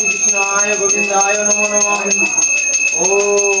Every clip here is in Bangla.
কৃষ্ণায় গোবিন্দায় নমো নমঃ ওম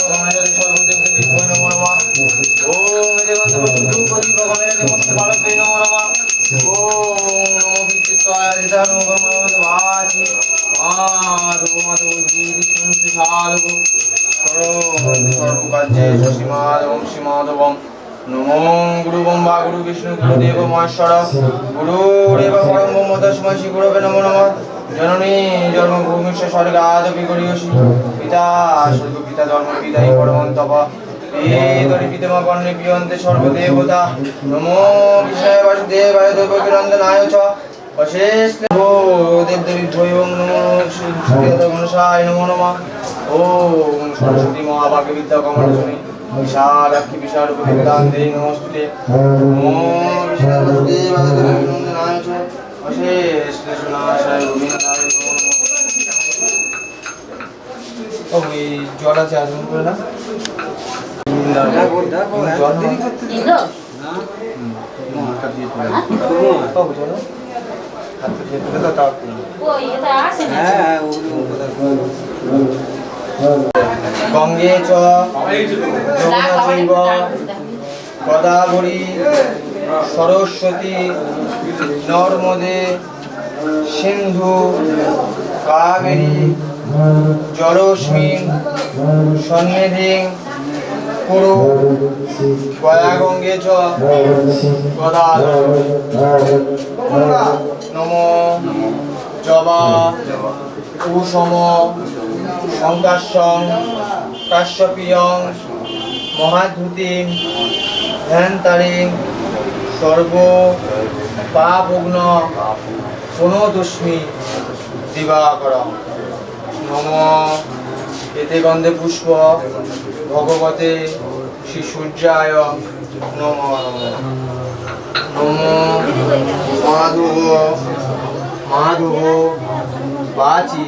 ওম বিচিত্রায় হৃদয় গমনমত ভাসি মাধব মাধব গিরি ব্রহ্মা গুরু বিষ্ণু গুরু দেব মহেশ্বর গুরুরেব পরম ব্রহ্ম তস্মৈ শ্রী গুরবে নমো নমঃ জননী জন্মভূমি স্বর্গাদ বিগড়িয়সি পিতা স্বর্গ পিতা ধর্ম পিতাই পরমন্তপ পিতরি পিতমা কর্ণে পিয়ন্তে সর্বদেবতা নমো বিষ্ণায় বাসুদেবায় দেবকী নন্দনায় চ অশেষ ও দেব দেবী ভৈবং নমো শ্রী নমো নমঃ ওম সরস্বতী মহাভাগ্য বিদ্যা কমলজনী বিশালাক্ষী বিশাল বিদ্যাং দেহি নমস্তুতে বিশাল বাসুদেবায় দেবকী নন্দনায় চ অশেষ কৃষ্ণাশায় গোবিন্দায় নমঃ জল আছে আসুন করে না গঙ্গে চ যমুনা চৈব গদাবরী সরস্বতী নর্মদে সিন্ধু কাবেরী জলস্মিন সন্নিধি কুরু গয়া গঙ্গে চ জবা কুসম শঙ্কাশং কাশ্যপিয়ং মহাধুতিং ধ্যানতারিং সর্ব পাপগ্ন পুনদস্মি দিবাকর নম। এতে গন্ধে পুষ্প, ভগবতে শ্রী সূর্যায় নম নম মাধব মাধব, বাচি,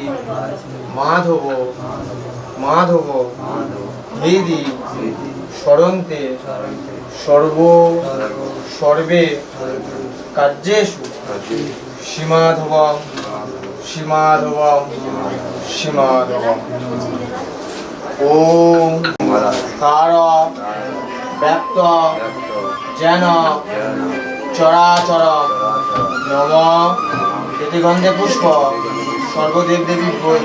মাধব মাধব হৃদি স্মরন্তে, সর্ব, সর্বে, কার্যেষু সীমাধবম ব্যক্ত যেন চরাচর নম গন্ধে পুষ্প সর্বদেব দেবী বই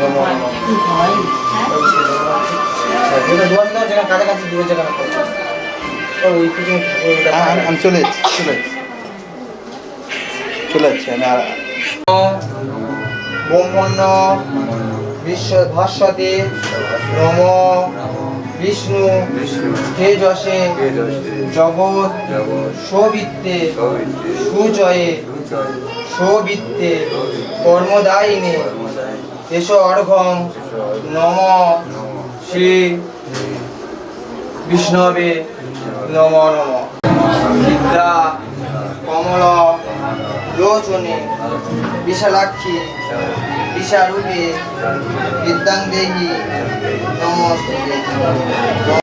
নম কাছাকাছি দূরে যেখানে চলে চলে যাচ্ছি। চলে যাচ্ছি। আর ব্রহ্মণ্য বিশ্ব ভাস্বতে নম বিষ্ণু, তেজসে, জগৎ, সবিত্তে সুজয়ে সবিত্তে, কর্মদায়িনে এস অর্ঘম নম শ্রী বিষ্ণবে নম নম। বিদ্যা কমল লোচনে বিশালাক্ষী বিশারূপে বিদ্যাং দেহি নমস্তে